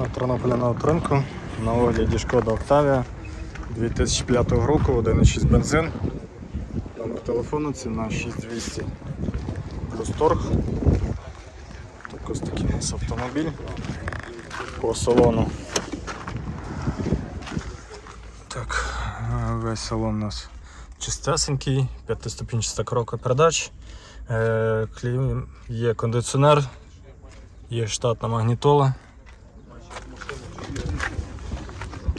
На Тернополі на ринку на огляді Шкода Октавія 2005 року, 1,6 бензин. Номер телефону, ціна 6200 плюс торг. Так ось такий у нас автомобіль по салону. Так, весь салон у нас чистесенький, п'ятиступінчаста коробка передач. Е, Є кондиціонер, є штатна магнітола.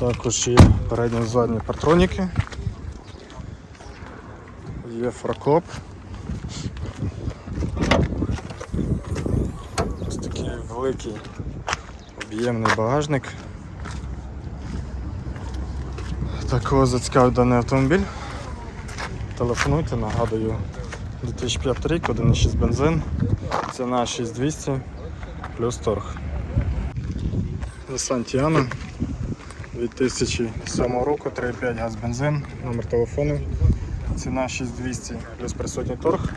Також є передні задні партроніки. Є фракоп. Ось такий великий об'ємний багажник. Такого зацікавив даний автомобіль. Телефонуйте, нагадую, 2005 рік, 1,6 бензин, ціна 6200 плюс торг. Nissan Tiana 2007 року, 3,5 газ бензин, номер телефону, ціна 6200 плюс присутній торг.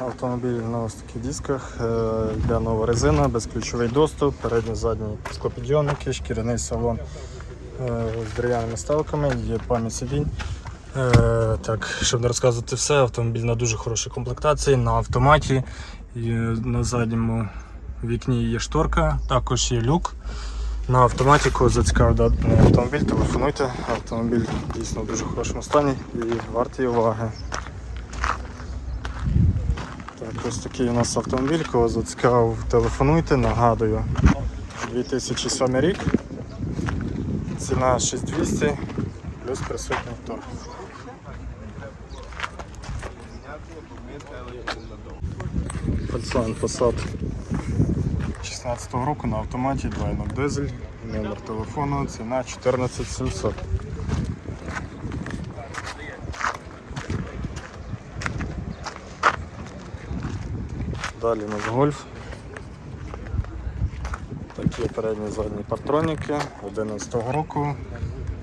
Автомобіль на ось таких дисках, е, йде нова резина, безключовий доступ, передні задні склопідйомники, шкіряний салон е, з дерев'яними ставками, є пам'ять сидінь. Е, так, щоб не розказувати все, автомобіль на дуже хорошій комплектації, на автоматі. На задньому вікні є шторка, також є люк. На автоматі, кого зацікавив даний автомобіль, телефонуйте. Автомобіль дійсно в дуже хорошому стані і вартий уваги. Так, ось такий у нас автомобіль, кого зацікавив, телефонуйте, нагадую. 2007 рік. Ціна 6200 плюс присутній торг. Volkswagen Passat 16 року на автоматі 2.0 дизель, номер телефону, ціна 14700. Далі у нас гольф. Такі передні задні партроніки 11 року,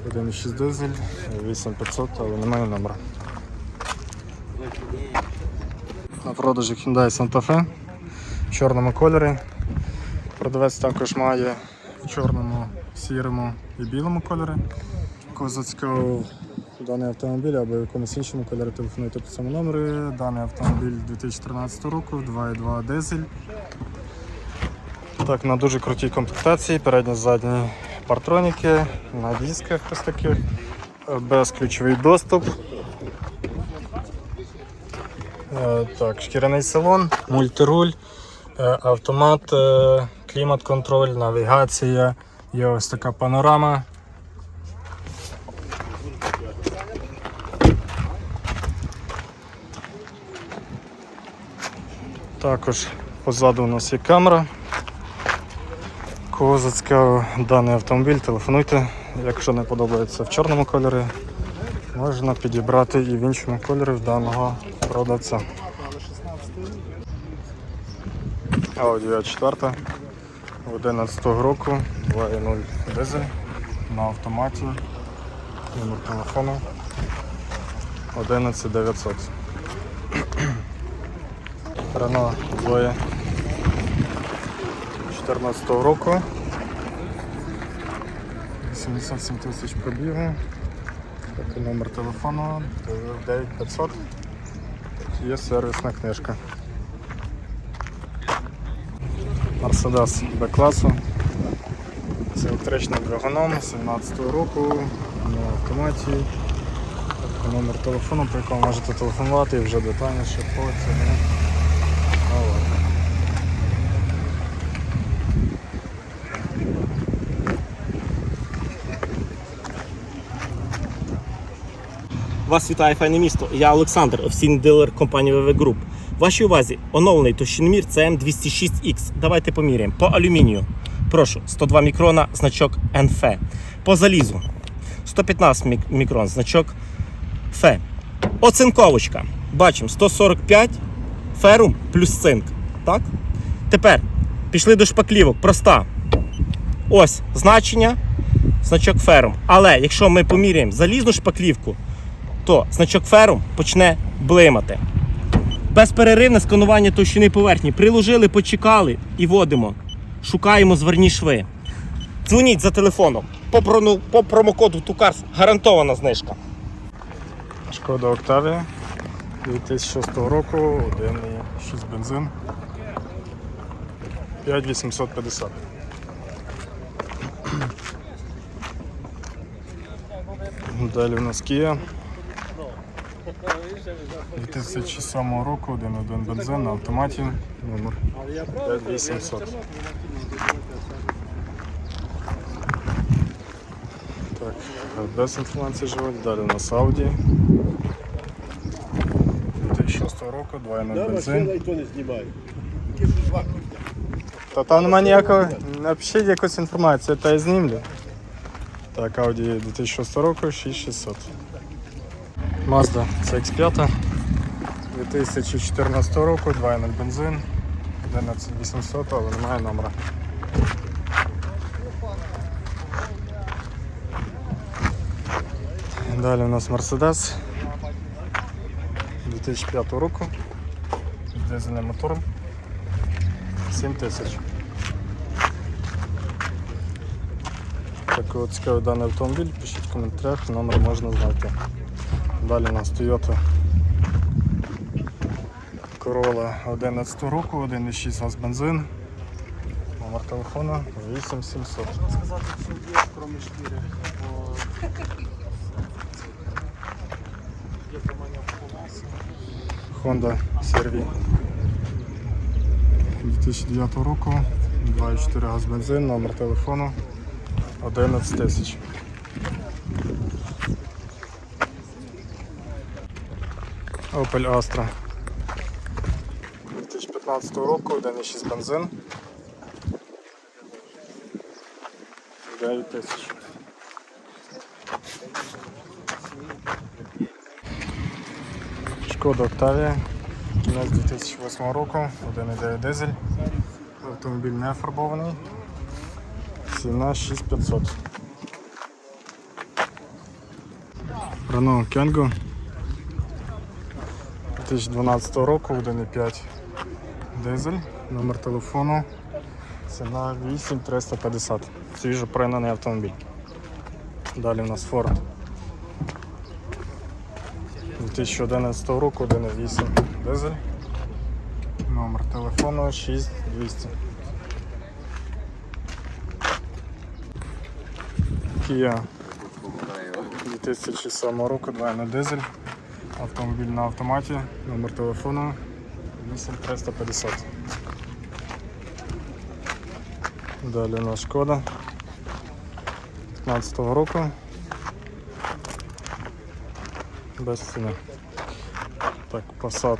1.6 дизель, 8500, але немає номера. На продажі Hyundai Santa Fe в чорному кольорі. Продавець також має в чорному, сірому і білому кольорі. Кого даний автомобіль або в якомусь іншому кольорі, телефонуйте по цьому номеру. Даний автомобіль 2013 року, 2.2 дизель. Так, на дуже крутій комплектації, передні задні партроніки, на дисках ось таких, безключовий доступ. Е, Так, шкіряний салон, мультируль, е, автомат, е, клімат-контроль, навігація, є ось така панорама. Також позаду у нас є камера. Кого зацікавив даний автомобіль, телефонуйте. Якщо не подобається в чорному кольорі, можна підібрати і в іншому кольорі в даного продавця. Audi A4 11 року, 2.0 дизель на автоматі, номер телефону 11900. Renault Zoe 14 року. 87 тисяч пробігу. Такий номер телефону 9500. Є сервісна книжка. Mercedes B-класу. З електричним двигуном 17 року на автоматі. Номер телефону, по якому можете телефонувати і вже детальніше по цьому. Вас вітає файне місто. Я Олександр, офіційний дилер компанії VV Group. Вашій увазі оновлений товщиномір CM206X. Давайте поміряємо. По алюмінію. Прошу, 102 мікрона, значок NF. По залізу 115 мікрон, значок Ф. Оцинковочка. Бачимо 145 ферум плюс цинк. Так? Тепер пішли до шпаклівок. Проста. Ось значення, значок ферум. Але якщо ми поміряємо залізну шпаклівку, то значок ферум почне блимати. Безперервне сканування товщини поверхні. Приложили, почекали і вводимо Шукаємо зверні шви. Дзвоніть за телефоном. По, промокоду Тукарс гарантована знижка. Шкода Октавія 2006 року, 1,6 бензин. 5850. Далі у нас Kia. 2007 року, 1,1 бензин на автоматі, номер 5800. Так, без інформації живуть. Далі у нас Audi. 2006 року, 2,0 бензин. ніхто. Та там немає ніякого. Напишіть якусь інформацію, та я знімлю. Так, Audi 2006 року, 6600. Mazda CX5 2014 року, 2.0 бензин, 11800, але немає номера. Далі у нас Mercedes 2005 року з дизельним мотором. 7 тисяч. Так от цікавий даний автомобіль, пишіть в коментарях, номер можна знайти. Далі у нас Toyota Corolla 11 року, 1,6 газ бензин. Номер телефону 8700. Можна Сказати, що є, кроме шкіри. Бо... Є тримання в колесі. Honda CR-V 2009 року, 2,4 газ бензин, номер телефону 11 тисяч. Opel Astra 2015 року, 1,6 бензин. 9 тисяч. Шкода Октавія. Кінець 2008 року, 1,9 дизель. Автомобіль не фарбований. Ціна 6500. Renault Kangoo 2012 року, 1,5 дизель. Номер телефону. Ціна 8350. Свіжо пригнаний автомобіль. Далі у нас Ford. 2011 року 1,8 дизель. Номер телефону 6200. Kia 2007 року 2.0 дизель. Автомобіль на автоматі. Номер телефону 8350. Далі у нас шкода 15 року. Без ціни. Так, Passat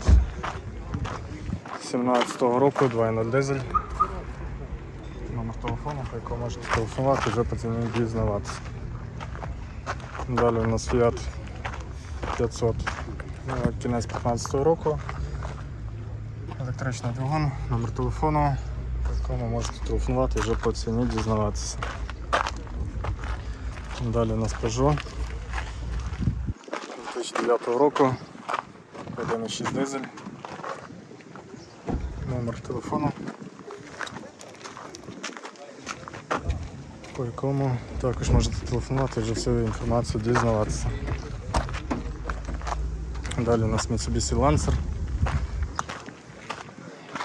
17-го року, 2.0 дизель. Номер телефону, по якому можете телефонувати, вже по ціні дізнаватися. Далі у нас Fiat 500. Е, Кінець 15-го року. Електричний двигун, номер телефону, по якому можете телефонувати вже по ціні дізнаватися. Далі у нас Peugeot 2009 року. 1,6 дизель. Номер телефону. По якому також можете телефонувати вже всю інформацію дізнаватися. Далі у нас Mitsubishi Lancer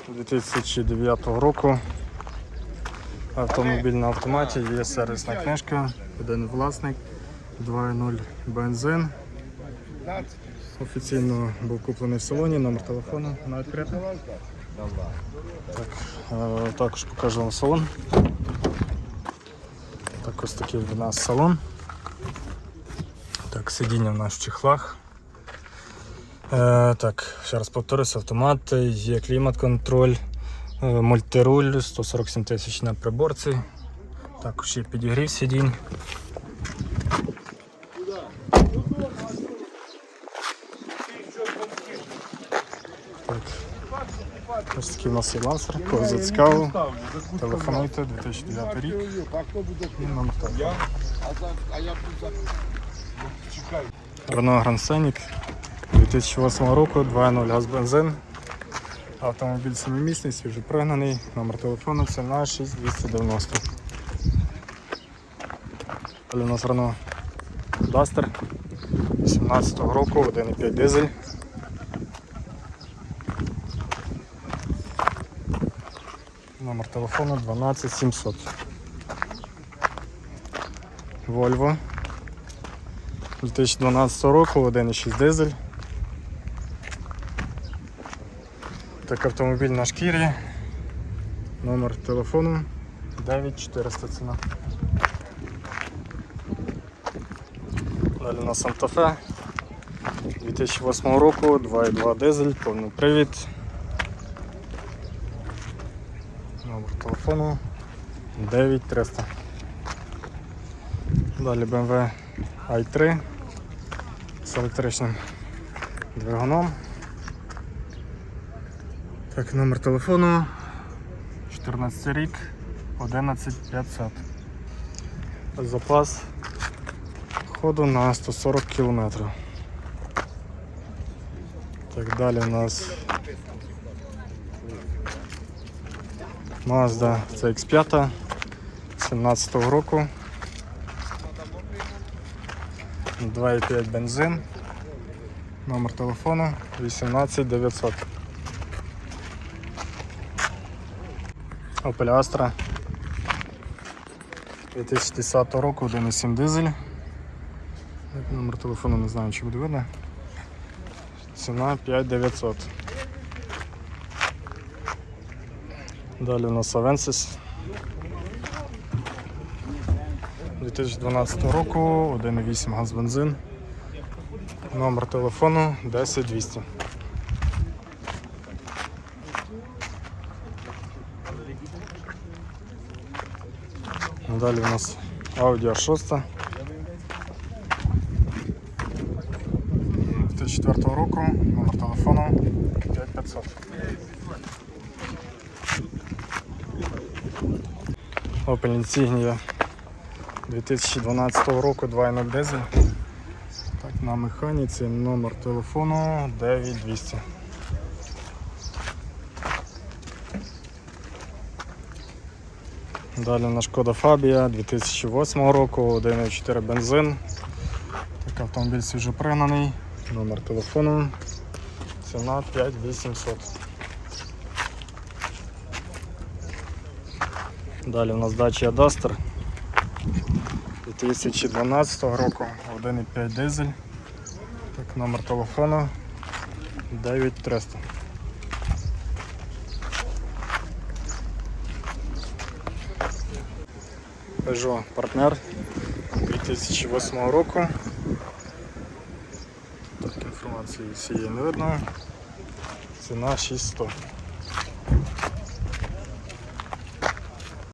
2009 року. Автомобіль на автоматі, є сервісна книжка, один власник, 2.0 бензин. Офіційно був куплений в салоні, номер телефону на відкрите. Так, е, також покажу вам салон. Так, ось такий в нас салон. Так, сидіння в нас в чехлах. Е, так, ще раз повторюся, автомат, є клімат-контроль, е, мультируль, 147 тисяч на приборці. Також є підігрів сидінь. Так. Ось такий у нас є лансер, кого зацікавив. Телефонуйте 2009 рік. І номер телефону. Renault Grand Scenic 2008 року, 2.0 газ. Автомобіль семимісний, свіжопригнаний, номер телефону ціна 6290. Далі у нас Renault Duster 17 року, 1,5 дизель. Номер телефону 12700. Volvo 2012 року, 1,6 дизель. Так, автомобіль на шкірі. Номер телефону 9400 ціна. Далі Santa Fe 2008 року, 2,2 дизель, повний привід. Номер телефону 9300. Далі BMW i3 з електричним двигуном. Так, номер телефону 14 рік 11500. Запас ходу на 140 км. Так, далі у нас Mazda CX5 17 року. 2,5 бензин. Номер телефону 18900. Opel Astra 2010 року, 1,7 дизель. Номер телефону не знаю, чи буде видно. Ціна 5900. Далі у нас Avensis 2012 року, 1,8 газ бензин. Номер телефону 10200. Далі у нас Audi A6 2004 року, номер телефону 5500. Opel Insignia 2012 року 2.0 дизель. Так, на механіці номер телефону 9200. Далі на Шкода Фабія 2008 року, 1.4 бензин. Так, автомобіль свіжопригнаний, номер телефону, ціна 5800. Далі у нас Dacia Duster 2012 року, 1.5 дизель. Так, номер телефону 9300. Peugeot партнер 2008 року. Так, інформації всієї не видно. Ціна 6100.